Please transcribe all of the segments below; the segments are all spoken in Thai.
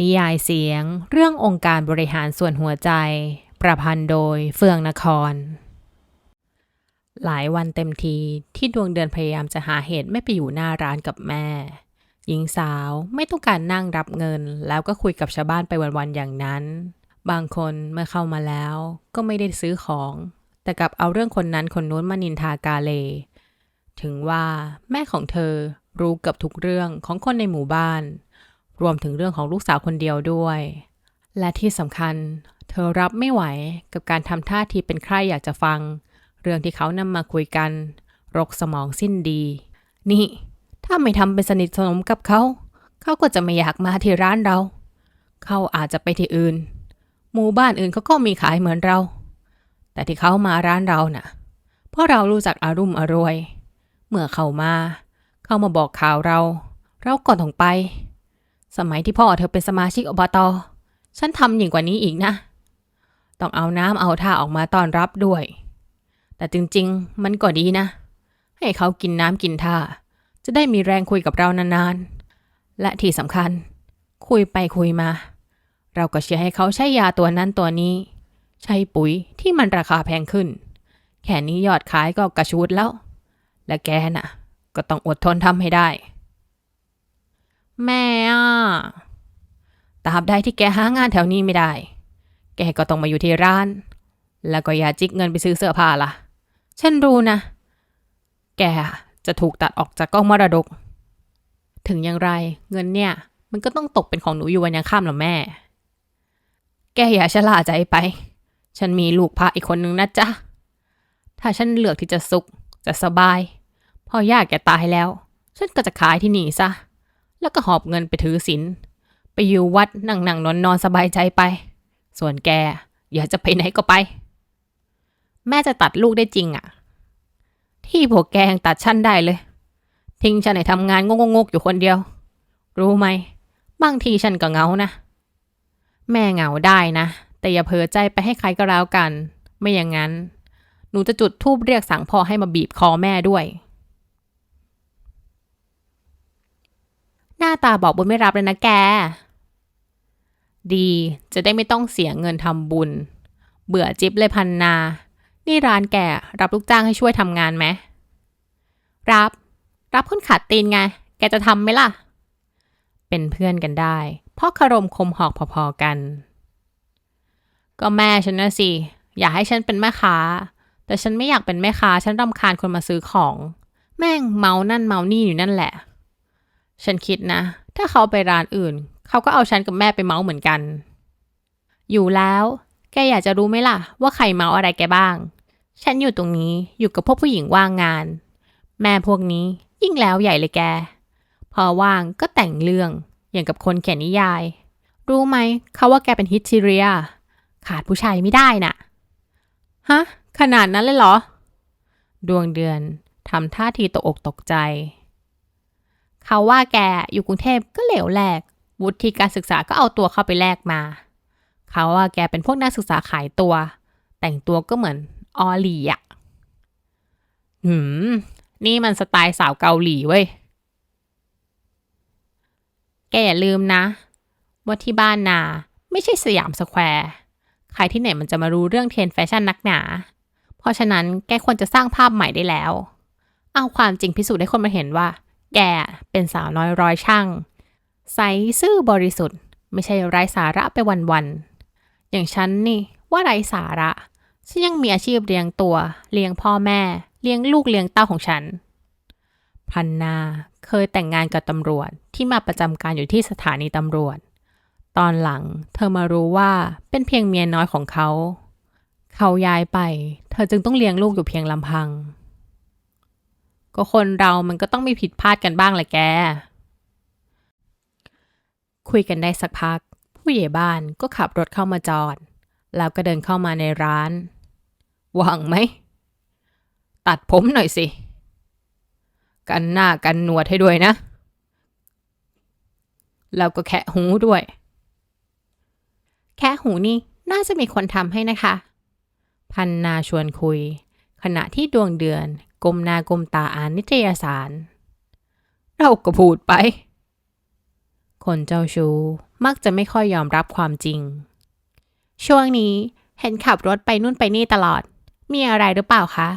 นิยายเสียง เรื่ององค์การบริหารส่วนหัวใจ ประพันธ์โดยเฟืองนคร หลายวันเต็มทีที่ดวงเดือนพยายามจะหาเหตุไม่ไปอยู่หน้าร้านกับแม่ หญิงสาวไม่ต้องการนั่งรับเงิน แล้วก็คุยกับชาวบ้านไปวันๆอย่างนั้น บางคนเมื่อเข้ามาแล้วก็ไม่ได้ซื้อของ แต่กลับเอาเรื่องคนนั้นคนนู้นมานินทากาเล ถึงว่าแม่ของเธอรู้เกับทุกเรื่องของคนในหมู่บ้าน รวมถึงเรื่องของลูกสาวคนเดียวด้วย และที่สำคัญ เธอรับไม่ไหวกับการทำท่าทีเป็นใครอยากจะฟัง เรื่องที่เขานำมาคุยกัน รกสมองสิ้นดี นี่ ถ้าไม่ทำเป็นสนิทสนมกับเขา เขาก็จะไม่อยากมาที่ร้านเรา เขาอาจจะไปที่อื่น หมู่บ้านอื่นเขาก็มีขายเหมือนเรา แต่ที่เขามาร้านเราน่ะ เพราะเรารู้จักอารุ่มอรวย เมื่อเขามา เขามาบอกข่าวเรา เราก็ต้องไป สมัยที่พ่อเธอเป็นสมาชิกอบตฉันทำยิ่งกว่านี้อีกนะ ต้องเอาน้ำเอาท่าออกมาต้อนรับด้วย แต่จริงๆ มันก็ดีนะ ให้เขากินน้ำกินท่า จะได้มีแรงคุยกับเรานานๆ และที่สำคัญ คุยไปคุยมา เราก็เชื่อให้เขาใช้ยาตัวนั้นตัวนี้ ใช้ปุ๋ยที่มันราคาแพงขึ้น แค่นี้ยอดขายก็กระชูดแล้ว และแกน่ะ ก็ต้องอดทนทำให้ได้ แม่อะตราบใดที่แกหางานแถวนี้ไม่ได้ แกก็ต้องมาอยู่ที่ร้าน แล้วก็อย่าจิกเงินไปซื้อเสื้อผ้าล่ะ ฉันรู้นะ แกจะถูกตัดออกจากกล้องมรดก ถึงอย่างไรเงินเนี่ย มันก็ต้องตกเป็นของหนูอยู่วันยังข้ามหรอแม่ แกอย่าชะล่าใจไป ฉันมีลูกพระอีกคนนึงนะจ๊ะ ถ้าฉันเลือกที่จะสุขจะสบาย พอยากแกตายแล้ว ฉันก็จะขายที่นี่ซะ แล้วก็หอบเงินไปถือศีลไปอยู่วัดนั่งนั่งนอนนอนสบายใจไป ส่วนแกอยากจะไปไหนก็ไป แม่จะตัดลูกได้จริงอะที่พวกแกยังตัดฉันได้เลย ทิ้งฉันให้ทำงานงกๆอยู่คนเดียว รู้ไหมบางทีฉันก็เหงานะ แม่เหงาได้นะ แต่อย่าเผลอใจไปให้ใครก็แล้วกัน ไม่อย่างนั้น หนูจะจุดทูบเรียกสั่งพ่อให้มาบีบคอแม่ด้วย หน้าตาบอกบุญไม่รับเลยนะแก ดีจะได้ไม่ต้องเสียเงินทำบุญ เบื่อจิ๊บเลยพันนา นี่ร้านแกรับลูกจ้างให้ช่วยทำงานไหม รับ รับคนขาดตีนไง แกจะทำไหมล่ะ เป็นเพื่อนกันได้ เพราะคารมคมหอกพอๆกัน ก็แม่ฉันนะสิ อยากให้ฉันเป็นแม่ค้า แต่ฉันไม่อยากเป็นแม่ค้า ฉันรำคาญคนมาซื้อของ แม่งเมานั่นเมานี่อยู่นั่นแหละ ฉันคิดนะ ถ้าเขาไปร้านอื่น เขาก็เอาฉันกับแม่ไปเมาเหมือนกัน อยู่แล้ว แกอยากจะรู้ไหมล่ะ ว่าใครเมาอะไรแกบ้าง ฉันอยู่ตรงนี้อยู่กับพวกผู้หญิงว่างงาน แม่พวกนี้ยิ่งแล้วใหญ่เลยแก พอว่างก็แต่งเรื่องอย่างกับคนเขียนนิยาย รู้ไหมเขาว่าแกเป็นฮิตซีเรีย ขาดผู้ชายไม่ได้น่ะฮะขนาดนั้นเลยเหรอ ดวงเดือนทำท่าทีตกอกตกใจ เขาว่าแกอยู่กรุงเทพก็เหลวแหลก วุฒิการศึกษาก็เอาตัวเข้าไปแลกมา เขาว่าแกเป็นพวกนักศึกษาขายตัว แต่งตัวก็เหมือนออลีอะหืม นี่มันสไตล์สาวเกาหลีเว้ย แกอย่าลืมนะ ว่าที่บ้านนาไม่ใช่สยามสแควร์ใครที่ไหนมันจะมารู้เรื่องเทรนแฟชั่นนักหนา เพราะฉะนั้นแกควรจะสร้างภาพใหม่ได้แล้ว เอาความจริงพิสูจน์ให้คนมาเห็นว่า แกเป็นสาวน้อยร้อยช่างใสซื่อบริสุทธิ์ ไม่ใช่ไร้สาระไปวันๆ อย่างฉันนี่ว่าไร้สาระฉันยังมีอาชีพเลี้ยงตัว เลี้ยงพ่อแม่ เลี้ยงลูกเลี้ยงเต้าของฉัน พันนาเคยแต่งงานกับตำรวจที่มาประจำการอยู่ที่สถานีตำรวจ ตอนหลังเธอมารู้ว่าเป็นเพียงเมียน้อยของเขา เขาย้ายไป เธอจึงต้องเลี้ยงลูกอยู่เพียงลำพัง ก็คนเรามันก็ต้องมีผิดพลาดกันบ้างแหละแก คุยกันได้สักพัก ผู้ใหญ่บ้านก็ขับรถเข้ามาจอด แล้วก็เดินเข้ามาในร้านหวังไหม ตัดผมหน่อยสิ กันหน้ากันหนวดให้ด้วยนะ แล้วก็แคะหูด้วย แค่หูนี่น่าจะมีคนทำให้นะคะ พันนาชวนคุย ขณะที่ดวงเดือน ก้มหน้าก้มตาอ่านนิตยสาร เราก็พูดไป คนเจ้าชู้มักจะไม่ค่อยยอมรับความจริง ช่วงนี้เห็นขับรถไปนู่นไปนี่ตลอด มีอะไรหรือเปล่าคะ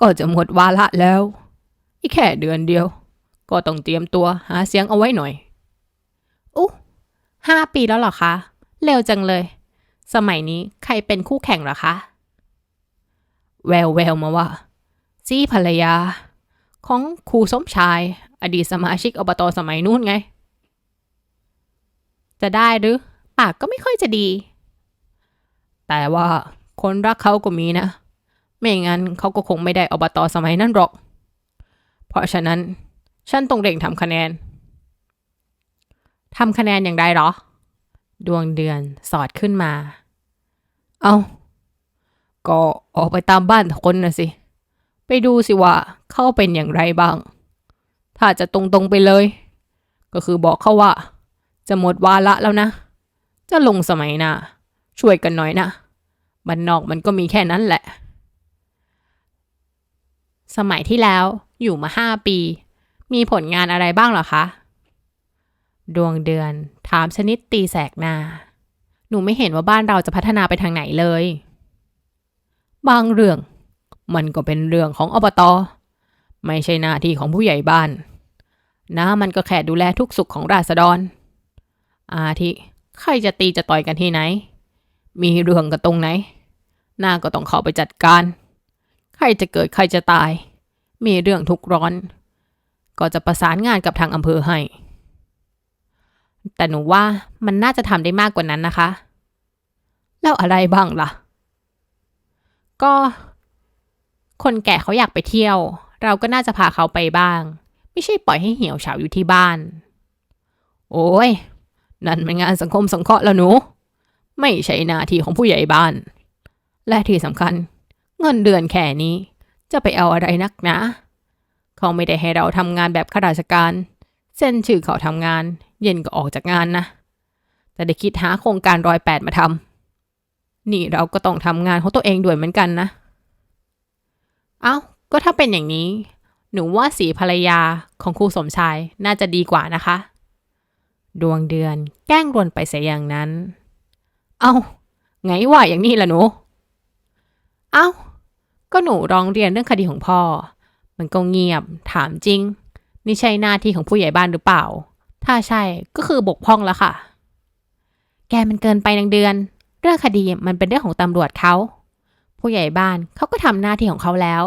ก็จะหมดวาระแล้ว อีกแค่เดือนเดียว ก็ต้องเตรียมตัวหาเสียงเอาไว้หน่อยอู้ห้าปีแล้วเหรอคะ เร็วจังเลย สมัยนี้ใครเป็นคู่แข่งหรอคะ แววแววมาว่าซีภรรยา ของครูสมชาย อดีตสมาชิกอบตสมัยนู้นไง จะได้หรือ ปากก็ไม่ค่อยจะดี แต่ว่าคนรักเขาก็มีนะ ไม่งั้นเขาก็คงไม่ได้อบตสมัยนั้นหรอก เพราะฉะนั้นฉันต้องเร่งทำคะแนนทำคะแนนอย่างไรหรอ ดวงเดือนสอดขึ้นมา เอา ก็ออกไปตามบ้านคนนะสิ ไปดูสิว่าเขาเป็นอย่างไรบ้าง ถ้าจะตรงๆไปเลย ก็คือบอกเขาว่า จะหมดวาระแล้วนะ จะลงสมัยหน้าช่วยกันหน่อยนะบ้านนอกมันก็มีแค่นั้นแหละ สมัยที่แล้วอยู่มาห้าปี มีผลงานอะไรบ้างหรอคะ ดวงเดือนถามชนิดตีแสกหน้า หนูไม่เห็นว่าบ้านเราจะพัฒนาไปทางไหนเลย บางเรื่อง มันก็เป็นเรื่องของอบตไม่ใช่หน้าที่ของผู้ใหญ่บ้านน้ามันก็แค่ดูแลทุกสุขของราษฎร อาทิใครจะตีจะต่อยกันที่ไหน มีเรื่องกันตรงไหน หน้าก็ต้องเข้าไปจัดการ ใครจะเกิดใครจะตาย มีเรื่องทุกขร้อน ก็จะประสานงานกับทางอำเภอให้ แต่หนูว่ามันน่าจะทำได้มากกว่านั้นนะคะ แล้วอะไรบ้างล่ะ ก็คนแก่เขาอยากไปเที่ยว เราก็น่าจะพาเขาไปบ้าง ไม่ใช่ปล่อยให้เหี่ยวเฉาอยู่ที่บ้าน โอ้ยนั่นมันงานสังคมสงเคราะห์แล้วหนู ไม่ใช่หน้าที่ของผู้ใหญ่บ้าน และที่สำคัญ เงินเดือนแค่นี้ จะไปเอาอะไรนักนาเขาไม่ได้ให้เราทำงานแบบข้าราชการ เส้นชื่อเขาทำงาน เย็นก็ออกจากงานนะ แต่ได้คิดหาโครงการรอยแปดมาทำ นี่เราก็ต้องทำงานของตัวเองด้วยเหมือนกันนะ เอ้า ก็ถ้าเป็นอย่างนี้ หนูว่าสีภรรยาของครูสมชายน่าจะดีกว่านะคะ ดวงเดือนแกล้งรวนไปเสียอย่างนั้น เอ้า ไงว่าอย่างนี้ล่ะหนู เอ้า ก็หนูร้องเรียนเรื่องคดีของพ่อ มันก็เงียบ ถามจริง นี่ใช่หน้าที่ของผู้ใหญ่บ้านหรือเปล่า ถ้าใช่ก็คือบกพร่องแล้วค่ะ แกมันเกินไปนางเดือน เรื่องคดีมันเป็นเรื่องของตำรวจเขา ผู้ใหญ่บ้านเขาก็ทำหน้าที่ของเขาแล้ว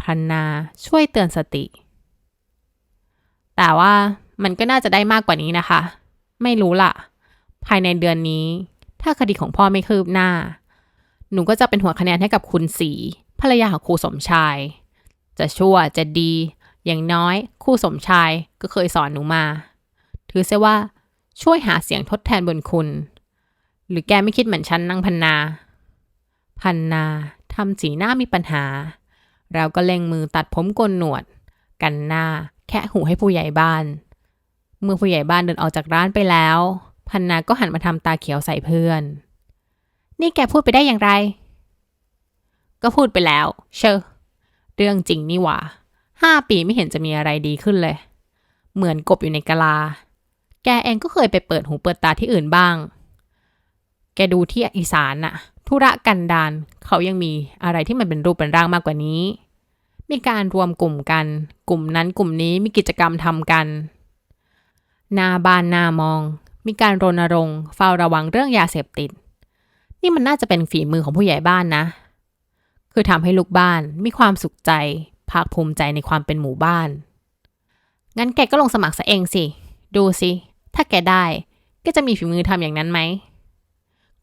พันนาช่วยเตือนสติ แต่ว่ามันก็น่าจะได้มากกว่านี้นะคะ ไม่รู้ล่ะ ภายในเดือนนี้ ถ้าคดีของพ่อไม่คืบหน้า หนูก็จะเป็นหัวคะแนนให้กับคุณสีภรรยาของครูสมชาย จะชั่วจะดี อย่างน้อยครูสมชายก็เคยสอนหนูมา ถือเสียว่าช่วยหาเสียงทดแทนบนคุณ หรือแกไม่คิดเหมือนฉันนั่งพันนา พันนาทำสีหน้ามีปัญหา เราก็เล็งมือตัดผมโกนหนวด กันหน้าแค่หูให้ผู้ใหญ่บ้าน เมื่อผู้ใหญ่บ้านเดินออกจากร้านไปแล้ว พันนาก็หันมาทำตาเขียวใส่เพื่อน นี่แกพูดไปได้อย่างไร ก็พูดไปแล้ว เชอเรื่องจริงนี่หว่าห้าปีไม่เห็นจะมีอะไรดีขึ้นเลย เหมือนกบอยู่ในกะลา แกเองก็เคยไปเปิดหูเปิดตาที่อื่นบ้าง แกดูที่อีสานน่ะ ธุระกันดารเขายังมีอะไรที่มันเป็นรูปเป็นร่างมากกว่านี้ มีการรวมกลุ่มกัน กลุ่มนั้นกลุ่มนี้มีกิจกรรมทำกัน หน้าบ้านหน้ามอง มีการรณรงค์เฝ้าระวังเรื่องยาเสพติด นี่มันน่าจะเป็นฝีมือของผู้ใหญ่บ้านนะ คือทำให้ลูกบ้านมีความสุขใจ ภาคภูมิใจในความเป็นหมู่บ้าน งั้นแกก็ลงสมัครซะเองสิ ดูสิ ถ้าแกได้ ก็จะมีฝีมือทำอย่างนั้นไหม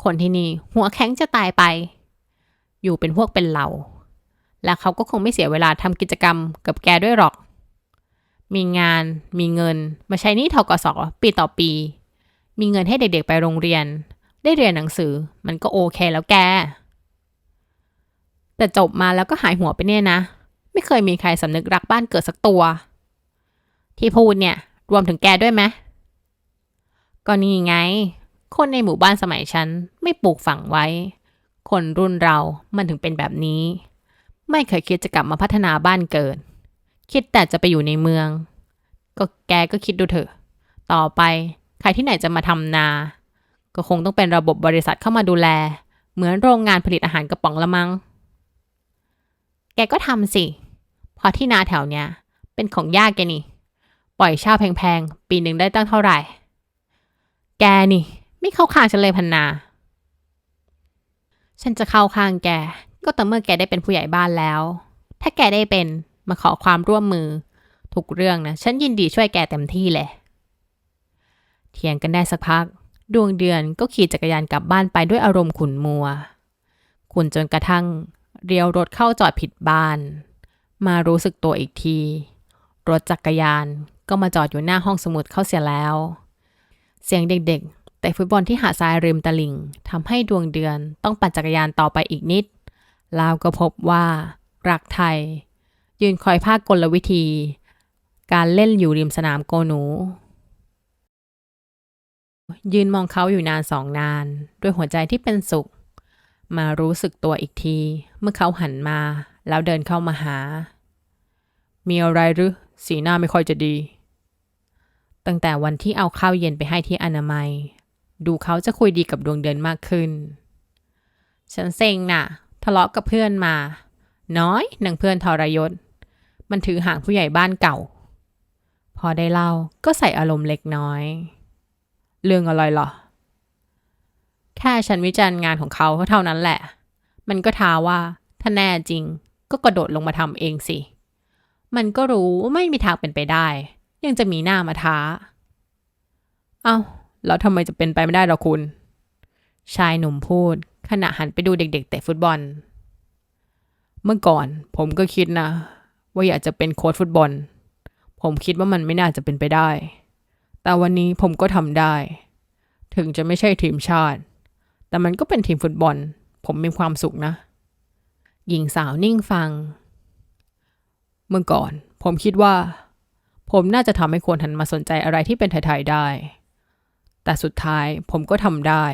คนที่นี่หัวแข็งจะตายไป อยู่เป็นพวกเป็นเหล่า และเขาก็คงไม่เสียเวลาทำกิจกรรมกับแกด้วยหรอก มีงานมีเงิน มาใช้นี่ทกสปีต่อปี มีเงินให้เด็กๆไปโรงเรียน ได้เรียนหนังสือมันก็โอเคแล้วแก แต่จบมาแล้วก็หายหัวไปเนี่ยนะ ไม่เคยมีใครสำนึกรักบ้านเกิดสักตัว ที่พูดเนี่ยรวมถึงแกด้วยไหมก็นี่ไง คนในหมู่บ้านสมัยฉันไม่ปลูกฝังไว้ คนรุ่นเรามันถึงเป็นแบบนี้ ไม่เคยคิดจะกลับมาพัฒนาบ้านเกิด คิดแต่จะไปอยู่ในเมือง ก็แกก็คิดดูเถอะ ต่อไปใครที่ไหนจะมาทำนา ก็คงต้องเป็นระบบบริษัทเข้ามาดูแล เหมือนโรงงานผลิตอาหารกระป๋องละมัง้งแกก็ทำสิเพราะที่นาแถวเนี้ย เป็นของย่าแกนี่ ปล่อยเช่าแพงๆ ปีหนึ่งได้ตั้งเท่าไหร่ แกนี่ ไม่เข้าข้างฉันเลยพันนา ฉันจะเข้าข้างแก ก็ต่อเมื่อแกได้เป็นผู้ใหญ่บ้านแล้ว ถ้าแกได้เป็นมาขอความร่วมมือ ทุกเรื่องนะ ฉันยินดีช่วยแกเต็มที่เลย เถียงกันได้สักพัก ดวงเดือนก็ขี่จักรยานกลับบ้านไปด้วยอารมณ์ขุนมัว ขุนจนกระทั่งเลี้ยวรถเข้าจอดผิดบ้าน มารู้สึกตัวอีกที รถจักรยานก็มาจอดอยู่หน้าห้องสมุดเข้าเสียแล้ว เสียงเด็กๆ แต่ฟุตบอลที่หาดทรายริมตลิ่งทำให้ดวงเดือนต้องปั่นจักรยานต่อไปอีกนิดล้วก็พบว่ารักไทย ยืนคอยภาคกลวิธี การเล่นอยู่ริมสนามโกหนู ยืนมองเขาอยู่นานสองนาน ด้วยหัวใจที่เป็นสุข มารู้สึกตัวอีกที เมื่อเขาหันมา แล้วเดินเข้ามาหา มีอะไรหรือ สีหน้าไม่ค่อยจะดี ตั้งแต่วันที่เอาข้าวเย็นไปให้ที่อนามัย ดูเขาจะคุยดีกับดวงเดือนมากขึ้น ฉันเซ็งน่ะ ทะเลาะกับเพื่อนมา น้อยนางเพื่อนทรยศ มันถือห่างผู้ใหญ่บ้านเก่า พอได้เล่าก็ใส่อารมณ์เล็กน้อย เรื่องอะไรหรอ แค่ฉันวิจารณ์งานของเขาก็เท่านั้นแหละ มันก็ท้าว่าถ้าแน่จริงก็กระโดดลงมาทำเองสิ มันก็รู้ว่าไม่มีทางเป็นไปได้ ยังจะมีหน้ามาท้า เอา้า แล้วทำไมจะเป็นไปไม่ได้หรอคุณ ชายหนุ่มพูด ขณะหันไปดูเด็กๆเตะฟุตบอล เมื่อก่อนผมก็คิดนะ ว่าอยากจะเป็นโค้ชฟุตบอล ผมคิดว่ามันไม่น่าจะเป็นไปได้ แต่วันนี้ผมก็ทำได้ ถึงจะไม่ใช่ทีมชาติ แต่มันก็เป็นทีมฟุตบอล ผมมีความสุขนะ หญิงสาวนิ่งฟัง เมื่อก่อน ผมคิดว่า ผมน่าจะทำให้คนหันมาสนใจอะไรที่เป็นไทยๆได้ แต่สุดท้ายผมก็ทำได้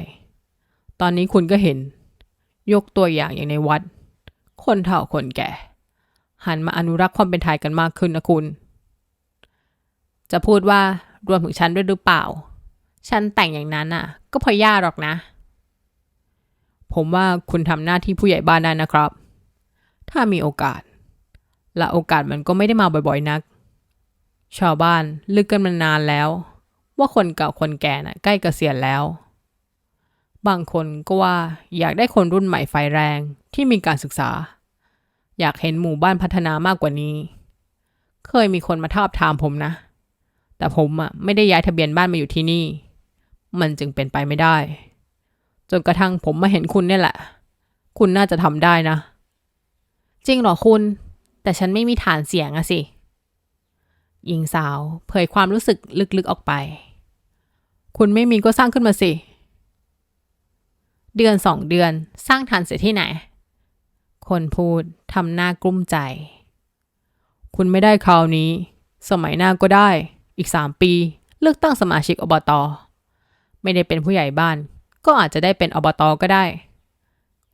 ตอนนี้คุณก็เห็น ยกตัวอย่างอย่างในวัด คนเฒ่าคนแก่ หันมาอนุรักษ์ความเป็นไทยกันมากขึ้นนะคุณ จะพูดว่ารวมถึงฉันด้วยหรือเปล่า ฉันแต่งอย่างนั้นอะ ก็พอย่าหรอกนะ ผมว่าคุณทำหน้าที่ผู้ใหญ่บ้านได้นะครับ ถ้ามีโอกาส และโอกาสมันก็ไม่ได้มาบ่อยๆนัก ชาวบ้านลึกกันมานานแล้ว ว่าคนเก่าคนแก่น่ะใกล้เกษียณแล้ว บางคนก็ว่าอยากได้คนรุ่นใหม่ไฟแรงที่มีการศึกษา อยากเห็นหมู่บ้านพัฒนามากกว่านี้ เคยมีคนมาทาบทามผมนะ แต่ผมอะไม่ได้ย้ายทะเบียนบ้านมาอยู่ที่นี่ มันจึงเป็นไปไม่ได้ จนกระทั่งผมมาเห็นคุณเนี่ยแหละ คุณน่าจะทำได้นะ จริงเหรอคุณ แต่ฉันไม่มีฐานเสียงอะสิหญิงสาวเผยความรู้สึกลึกๆออกไป คุณไม่มีก็สร้างขึ้นมาสิ เดือนสองเดือนสร้างทันเสร็จที่ไหน คนพูดทำหน้ากลุ้มใจ คุณไม่ได้คราวนี้ สมัยหน้าก็ได้ อีกสามปี เลือกตั้งสมาชิกอบตไม่ได้เป็นผู้ใหญ่บ้าน ก็อาจจะได้เป็นอบตก็ได้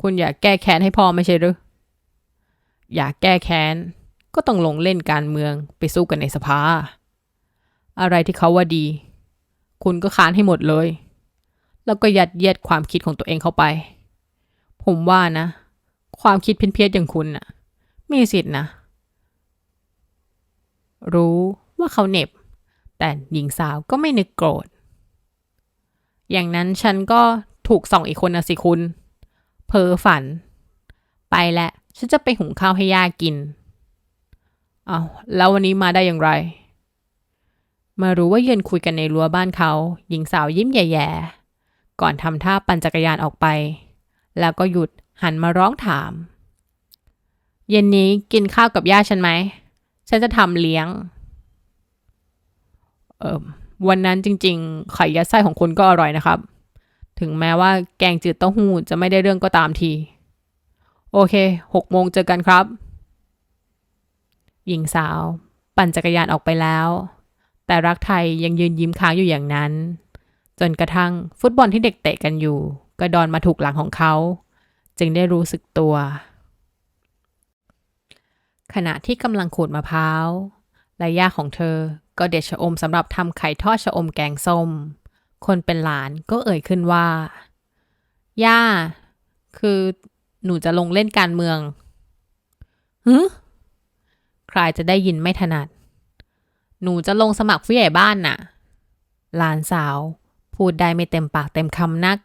คุณอยากแก้แค้นให้พ่อไม่ใช่หรือ อยากแก้แค้น ก็ต้องลงเล่นการเมืองไปสู้กันในสภา อะไรที่เขาว่าดี คุณก็ค้านให้หมดเลย แล้วก็ยัดเยียดความคิดของตัวเองเข้าไป ผมว่านะ ความคิดเพี้ยนๆอย่างคุณน่ะ มีสิทธินะ รู้ว่าเขาเน็บ แต่หญิงสาวก็ไม่นึกโกรธ อย่างนั้นฉันก็ถูกส่องอีกคนนะสิคุณ เพ้อฝัน ไปแล้วฉันจะไปหุงข้าวให้ย่ากิน เอาแล้ววันนี้มาได้อย่างไร มารู้ว่ายืนคุยกันในรั้วบ้านเขา หญิงสาวยิ้มแย่ๆ ก่อนทำท่าปั่นจักรยานออกไป แล้วก็หยุดหันมาร้องถาม เย็นนี้กินข้าวกับย่าฉันไหม ฉันจะทำเลี้ยง เออวันนั้นจริงๆ ไข่ยัดไส้ของคุณก็อร่อยนะครับ ถึงแม้ว่าแกงจืดเต้าหู้จะไม่ได้เรื่องก็ตามที โอเคหกโมงเจอกันครับ หญิงสาว ปั่นจักรยานออกไปแล้ว แต่รักไทยยังยืนยิ้มค้างอยู่อย่างนั้น จนกระทั่งฟุตบอลที่เด็กเตะกันอยู่กระดอนมาถูกหลังของเขา จึงได้รู้สึกตัว ขณะที่กำลังขูดมะพร้าวและย่าของเธอก็เด็ดชะอมสำหรับทำไข่ทอดชะอมแกงส้ม คนเป็นหลานก็เอ่ยขึ้นว่า ย่า คือหนูจะลงเล่นการเมืองฮึใครจะได้ยินไม่ถนัด หนูจะลงสมัครผู้ใหญ่บ้านน่ะ หลานสาว พูดได้ไม่เต็มปากเต็มคำนัก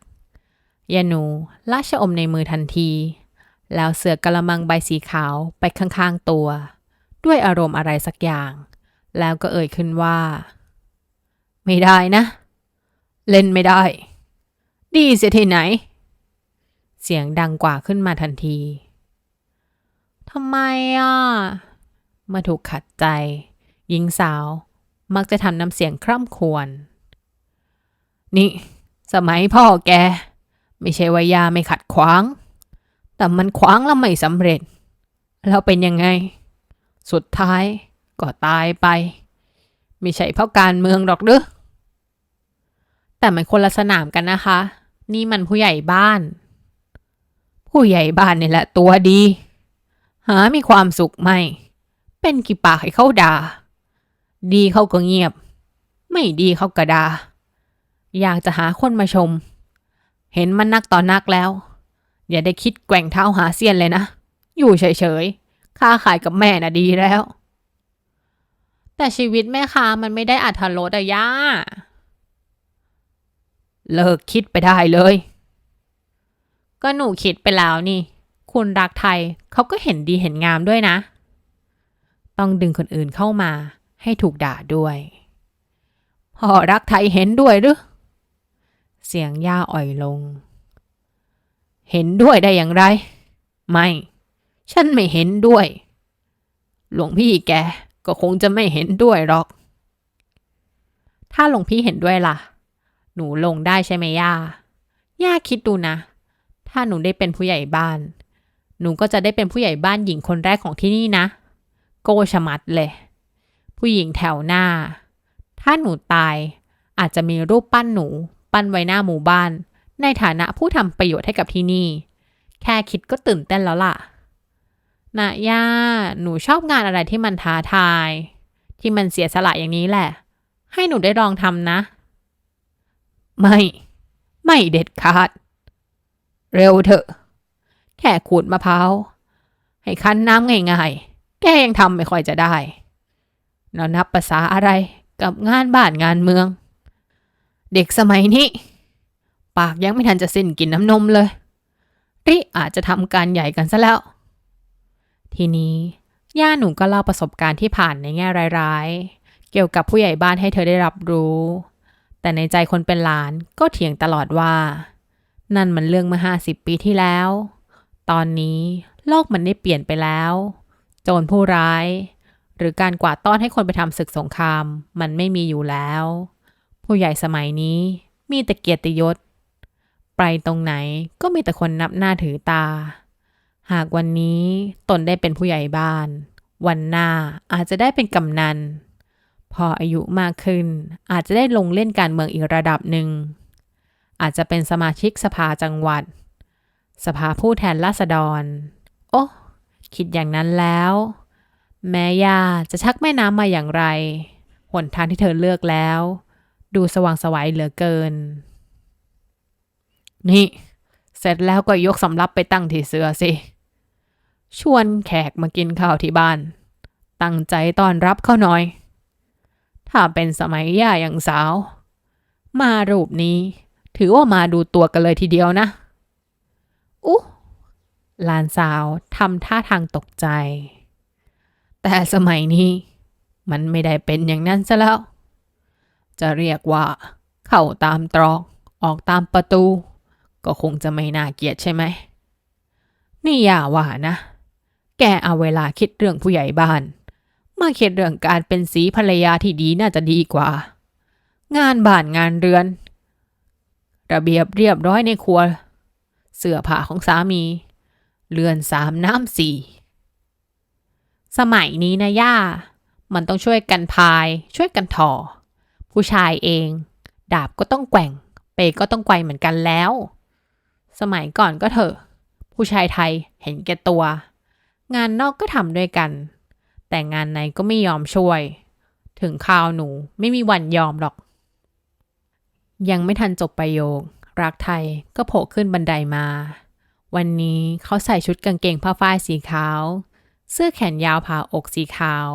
ยาหนูลาชอมในมือทันที แล้วเสือกระมังใบสีขาวไปข้างๆตัว ด้วยอารมณ์อะไรสักอย่าง แล้วก็เอ่ยขึ้นว่า ไม่ได้นะ เล่นไม่ได้ ดีเสียที่ไหน เสียงดังกว่าขึ้นมาทันทีทำไมอะเมื่อถูกขัดใจ หญิงสาวมักจะทำน้ำเสียงคร่ำครวญนี่ สมัยพ่อแก ไม่ใช่ว่ายาไม่ขัดขวาง แต่มันขวางแล้วไม่สำเร็จ แล้วเป็นยังไง สุดท้ายก็ตายไป ไม่ใช่เพราะการเมืองหรอกเด้อแต่มันคนละสนามกันนะคะ นี่มันผู้ใหญ่บ้าน ผู้ใหญ่บ้านนี่แหละตัวดี หามีความสุขไหม เป็นกี่ปากให้เขาด่า ดีเขาก็เงียบ ไม่ดีเขาก็ด่าอยากจะหาคนมาชม เห็นมันนักต่อนักแล้ว อย่าได้คิดแกว่งเท้าหาเซียนเลยนะ อยู่เฉยๆค้าขายกับแม่น่ะดีแล้ว แต่ชีวิตแม่ค้ามันไม่ได้อัธรสอะย่าเลิกคิดไปได้เลย ก็หนูคิดไปแล้วนี่ คุณรักไทยเขาก็เห็นดีเห็นงามด้วยนะ ต้องดึงคนอื่นเข้ามา ให้ถูกด่าด้วย พ่อรักไทยเห็นด้วยหรือ เสียงย่าอ่อยลง เห็นด้วยได้อย่างไร ไม่ ฉันไม่เห็นด้วย หลวงพี่แกก็คงจะไม่เห็นด้วยหรอก ถ้าหลวงพี่เห็นด้วยล่ะ หนูลงได้ใช่ไหมย่า ย่าคิดดูนะ ถ้าหนูได้เป็นผู้ใหญ่บ้าน หนูก็จะได้เป็นผู้ใหญ่บ้านหญิงคนแรกของที่นี่นะ โกชะมัดเลย ผู้หญิงแถวหน้า ถ้าหนูตาย อาจจะมีรูปปั้นหนู ปั้นไว้หน้าหมู่บ้าน ในฐานะผู้ทำประโยชน์ให้กับที่นี่ แค่คิดก็ตื่นเต้นแล้วล่ะนะย่า หนูชอบงานอะไรที่มันท้าทาย ที่มันเสียสละอย่างนี้แหละ ให้หนูได้ลองทำนะ ไม่ ไม่เด็ดขาด เร็วเถอะ แค่ขูดมะพร้าว ให้คั้นน้ำง่ายๆ แกยังทำไม่ค่อยจะได้ แล้วนับภาษาอะไรกับงานบ้านงานเมือง เด็กสมัยนี้ ปากยังไม่ทันจะสิ้นกินน้ำนมเลยริอาจจะทำการใหญ่กันซะแล้ว ทีนี้ ย่าหนูก็เล่าประสบการณ์ที่ผ่านในแง่ร้ายๆ เกี่ยวกับผู้ใหญ่บ้านให้เธอได้รับรู้ แต่ในใจคนเป็นหลานก็เถียงตลอดว่า นั่นมันเรื่องเมื่อห้าสิบปีที่แล้ว ตอนนี้โลกมันได้เปลี่ยนไปแล้ว โจรผู้ร้าย หรือการกวาดต้อนให้คนไปทำศึกสงคราม มันไม่มีอยู่แล้ว ผู้ใหญ่สมัยนี้มีแต่เกียรติยศ ไปตรงไหนก็มีแต่คนนับหน้าถือตา หากวันนี้ตนได้เป็นผู้ใหญ่บ้าน วันหน้าอาจจะได้เป็นกำนัน พออายุมากขึ้น อาจจะได้ลงเล่นการเมืองอีกระดับหนึ่ง อาจจะเป็นสมาชิกสภาจังหวัด สภาผู้แทนราษฎร โอ้ คิดอย่างนั้นแล้ว แม่ย่าจะชักแม่น้ำมาอย่างไร หนทางที่เธอเลือกแล้ว ดูสว่างสวัยเหลือเกิน นี่ เสร็จแล้วก็ยกสำรับไปตั้งที่เสือสิ ชวนแขกมากินข้าวที่บ้าน ตั้งใจต้อนรับเขาหน่อย ถ้าเป็นสมัยย่าอย่างสาว มารูปนี้ ถือว่ามาดูตัวกันเลยทีเดียวนะ อุ๊หลานสาวทำท่าทางตกใจ แต่สมัยนี้ มันไม่ได้เป็นอย่างนั้นซะแล้ว จะเรียกว่า เข้าตามตรอกออกตามประตู ก็คงจะไม่น่าเกลียดใช่ไหม นี่อย่าว่านะ แกเอาเวลาคิดเรื่องผู้ใหญ่บ้าน มาคิดเรื่องการเป็นสีภรรยาที่ดีน่าจะดีกว่า งานบ้านงานเรือน ระเบียบเรียบร้อยในครัว เสื้อผ้าของสามี เรือนสามน้ำสี่ สมัยนี้นะย่า มันต้องช่วยกันพาย ช่วยกันถอ ผู้ชายเอง ดาบก็ต้องแกว่ง เปก็ต้องไกวเหมือนกันแล้ว สมัยก่อนก็เถอะ ผู้ชายไทยเห็นแก่ตัว งานนอกก็ทำด้วยกัน แต่งานในก็ไม่ยอมช่วย ถึงข่าวหนูไม่มีวันยอมหรอก ยังไม่ทันจบประโยค รักไทยก็โผล่ขึ้นบันไดมา วันนี้เขาใส่ชุดกางเกงผ้าฝ้ายสีขาว เสื้อแขนยาวผ่าอกสีขาว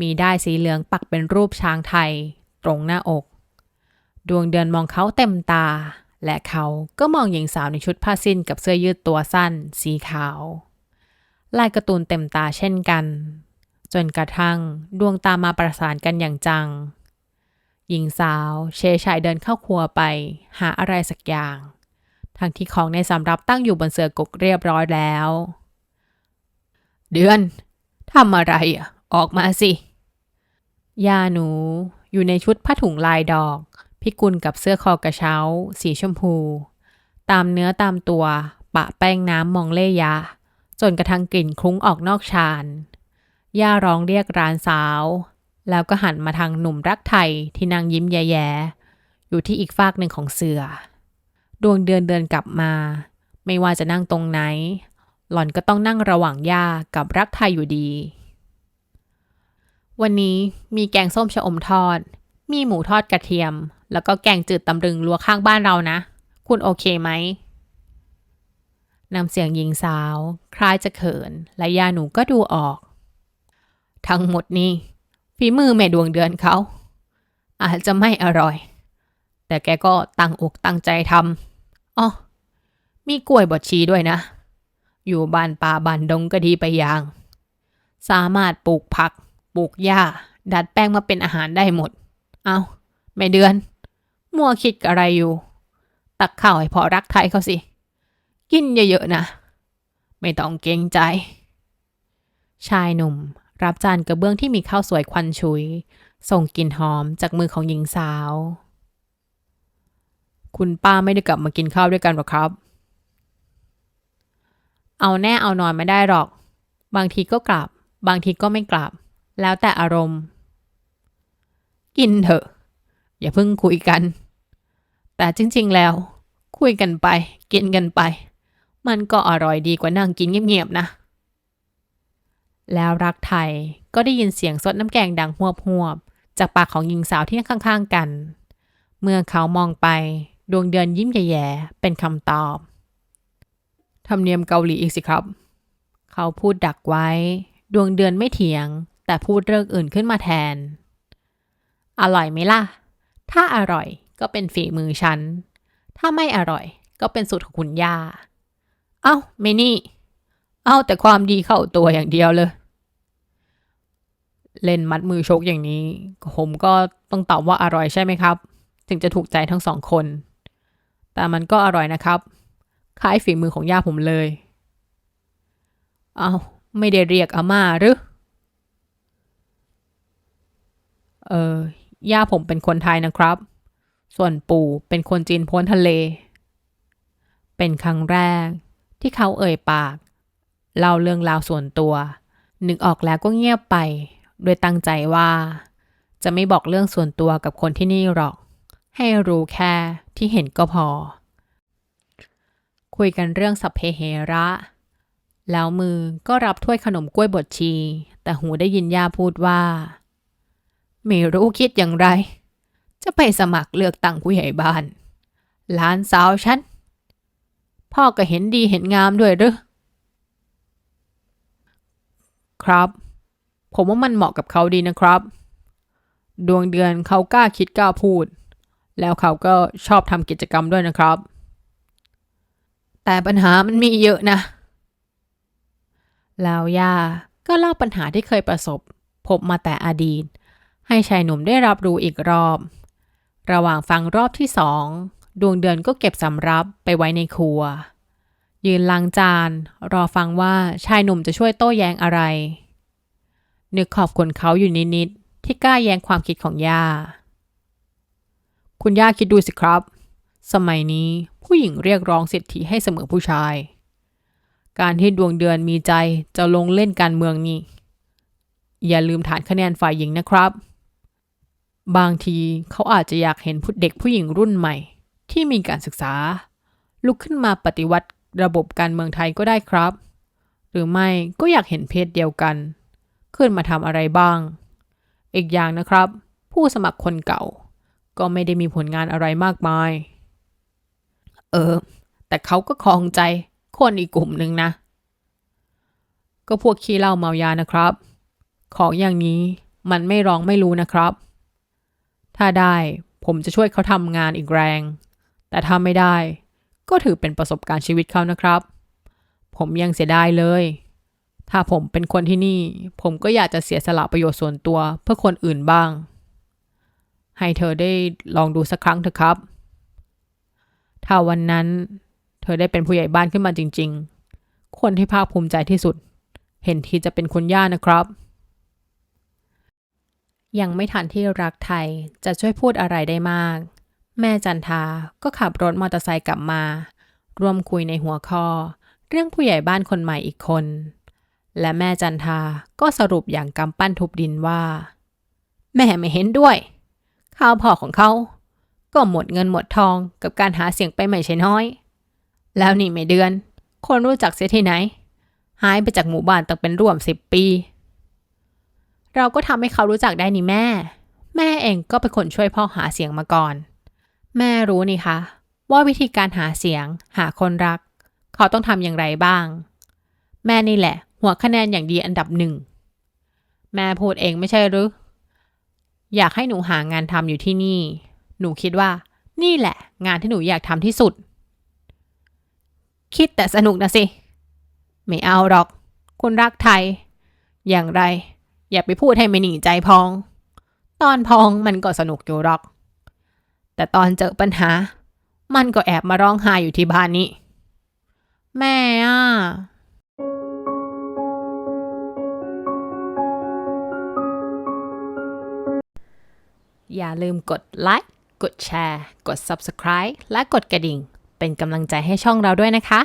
มีด้ายสีเหลืองปักเป็นรูปช้างไทย ตรงหน้าอก ดวงเดือนมองเขาเต็มตา และเขาก็มองหญิงสาวในชุดผ้าสิ้นกับเสื้อยืดตัวสั้น สีขาว ลายการ์ตูนเต็มตาเช่นกัน จนกระทั่งดวงตามาประสานกันอย่างจัง หญิงสาวเชยชายเดินเข้าครัวไป หาอะไรสักอย่าง ทั้งที่ของในสำรับตั้งอยู่บนเสื่อกกเรียบร้อยแล้ว เดือนทำอะไรอะ ออกมาสิ ยาหนูอยู่ในชุดผ้าถุงลายดอก พิกุลกับเสื้อคอกระเช้า สีชมพู ตามเนื้อตามตัว ปะแป้งน้ำมองเล่ยะจนกระทั่งกลิ่นคลุ้งออกนอกชานย่าร้องเรียกร้านสาว แล้วก็หันมาทางหนุ่มรักไทยที่นางยิ้มแย่ๆอยู่ที่อีกฟากหนึ่งของเสือ ดวงเดือนเดินกลับมา ไม่ว่าจะนั่งตรงไหน หล่อนก็ต้องนั่งระหว่างย่ากับรักไทยอยู่ดี วันนี้มีแกงส้มชะอมทอด มีหมูทอดกระเทียม แล้วก็แกงจืดตำรึงลัวข้างบ้านเรานะ คุณโอเคไหมนำเสียงหญิงสาว คล้ายจะเขิน และยาหนูก็ดูออก ทั้งหมดนี้ฝีมือแม่ดวงเดือนเขา อาจจะไม่อร่อย แต่แกก็ตั้งอกตั้งใจทำอ๋อมีกล้วยบดชีด้วยนะ อยู่บ้านป่าบ้านดงก็ดีไปอย่าง สามารถปลูกผัก ปลูกหญ้า ดัดแปลงมาเป็นอาหารได้หมด เอาแม่เดือน มัวคิดอะไรอยู่ ตักข้าวให้พอรักไทยเขาสิ กินเยอะๆนะ ไม่ต้องเกรงใจ ชายหนุ่ม รับจานกระเบื้องที่มีข้าวสวยควันชุย ส่งกลิ่นหอมจากมือของหญิงสาว คุณป้าไม่ได้กลับมากินข้าวด้วยกันหรอครับ เอาแน่เอานอนไม่ได้หรอก บางทีก็กลับ บางทีก็ไม่กลับ แล้วแต่อารมณ์ กินเถอะ อย่าเพิ่งคุยกัน แต่จริงๆแล้ว คุยกันไป กินกันไป มันก็อร่อยดีกว่านั่งกินเงียบๆนะ แล้วรักไทยก็ได้ยินเสียงซดน้ำแกงดังหวบหวบๆจากปากของหญิงสาวที่นั่งข้าง ๆ กัน เมื่อเขามองไปดวงเดือนยิ้มแย่ๆเป็นคำตอบ ทำเนียมเกาหลีอีกสิครับ เขาพูดดักไว้ ดวงเดือนไม่เถียง แต่พูดเรื่องอื่นขึ้นมาแทน อร่อยไหมล่ะ ถ้าอร่อยก็เป็นฝีมือฉัน ถ้าไม่อร่อยก็เป็นสูตรของคุณย่า เอ้าเมนี่ เอาแต่ความดีเข้าตัวอย่างเดียวเลย เล่นมัดมือชกอย่างนี้ ผมก็ต้องตอบว่าอร่อยใช่ไหมครับ ถึงจะถูกใจทั้งสองคน แต่มันก็อร่อยนะครับ คล้ายฝีมือของย่าผมเลย เอาไม่ได้เรียกอาม่าหรือ เออย่าผมเป็นคนไทยนะครับ ส่วนปู่เป็นคนจีนพ้นทะเล เป็นครั้งแรกที่เขาเอ่ยปากเล่าเรื่องราวส่วนตัว นึกออกแล้วก็เงียบไป โดยตั้งใจว่า จะไม่บอกเรื่องส่วนตัวกับคนที่นี่หรอก ให้รู้แค่ที่เห็นก็พอ คุยกันเรื่องสัพเพเหระ แล้วมือก็รับถ้วยขนมกล้วยบดชี แต่หูได้ยินย่าพูดว่า ไม่รู้คิดอย่างไร จะไปสมัครเลือกตั้งผู้ใหญ่บ้านหลานสาวฉัน พ่อก็เห็นดีเห็นงามด้วยหรือครับ ผมว่ามันเหมาะกับเขาดีนะครับ ดวงเดือนเขากล้าคิดกล้าพูด แล้วเขาก็ชอบทำกิจกรรมด้วยนะครับ แต่ปัญหามันมีเยอะนะ แล้วย่าก็เล่าปัญหาที่เคยประสบ พบมาแต่อดีต ให้ชายหนุ่มได้รับรู้อีกรอบ ระหว่างฟังรอบที่สองดวงเดือนก็เก็บสำรับไปไว้ในครัว ยืนล้างจาน รอฟังว่าชายหนุ่มจะช่วยโต้แย้งอะไร นึกขอบคุณเขาอยู่นิดๆที่กล้าแย้งความคิดของย่า คุณย่าคิดดูสิครับ สมัยนี้ผู้หญิงเรียกร้องสิทธิให้เสมอผู้ชาย การที่ดวงเดือนมีใจจะลงเล่นการเมืองนี่ อย่าลืมฐานคะแนนฝ่ายหญิงนะครับ บางทีเขาอาจจะอยากเห็นผู้เด็กผู้หญิงรุ่นใหม่ ที่มีการศึกษา ลุกขึ้นมาปฏิวัติระบบการเมืองไทยก็ได้ครับ หรือไม่ก็อยากเห็นเพศเดียวกัน ขึ้นมาทำอะไรบ้าง อีกอย่างนะครับ ผู้สมัครคนเก่า ก็ไม่ได้มีผลงานอะไรมากมาย เออ แต่เขาก็คลองใจคนอีกกลุ่มหนึ่งนะ ก็พวกขี้เหล้าเมายานะครับ ของอย่างนี้มันไม่ร้องไม่รู้นะครับ ถ้าได้ผมจะช่วยเขาทำงานอีกแรง แต่ถ้าไม่ได้ ก็ถือเป็นประสบการณ์ชีวิตเขานะครับ ผมยังเสียดายเลย ถ้าผมเป็นคนที่นี่ ผมก็อยากจะเสียสละประโยชน์ส่วนตัวเพื่อคนอื่นบ้าง ให้เธอได้ลองดูสักครั้งเถอะครับ ถ้าวันนั้น เธอได้เป็นผู้ใหญ่บ้านขึ้นมาจริง ๆ คนที่ภาคภูมิใจที่สุด เห็นทีจะเป็นคุณย่านะครับ ยังไม่ทันที่รักไทยจะช่วยพูดอะไรได้มาก แม่จันทาก็ขับรถมอเตอร์ไซค์กลับมา ร่วมคุยในหัวข้อ เรื่องผู้ใหญ่บ้านคนใหม่อีกคน และแม่จันทาก็สรุปอย่างกำปั้นทุบดินว่า แม่ไม่เห็นด้วยข้าวพ่อของเขา ก็หมดเงินหมดทองกับการหาเสียงไปไม่ใช่น้อย แล้วนี่ไม่เดือน คนรู้จักเสียที่ไหน หายไปจากหมู่บ้านตั้งเป็นร่วมสิบปี เราก็ทำให้เขารู้จักได้นี่แม่ แม่เองก็เป็นคนช่วยพ่อหาเสียงมาก่อน แม่รู้นี่คะ ว่าวิธีการหาเสียง หาคนรัก เขาต้องทำอย่างไรบ้าง แม่นี่แหละ หัวคะแนนอย่างดีอันดับหนึ่ง แม่พูดเองไม่ใช่หรืออยากให้หนูหางานทำอยู่ที่นี่ หนูคิดว่า นี่แหละ งานที่หนูอยากทำที่สุด คิดแต่สนุกนะสิ ไม่เอาหรอก คุณรักไทย อย่างไร อย่าไปพูดให้ไม่หนีใจพอง ตอนพองมันก็สนุกอยู่หรอก แต่ตอนเจอปัญหา มันก็แอบมาร้องไห้อยู่ที่บ้านนี้ แม่อะอย่าลืมกดไลค์ กดแชร์ กด Subscribe และกดกระดิ่ง เป็นกำลังใจให้ช่องเราด้วยนะคะ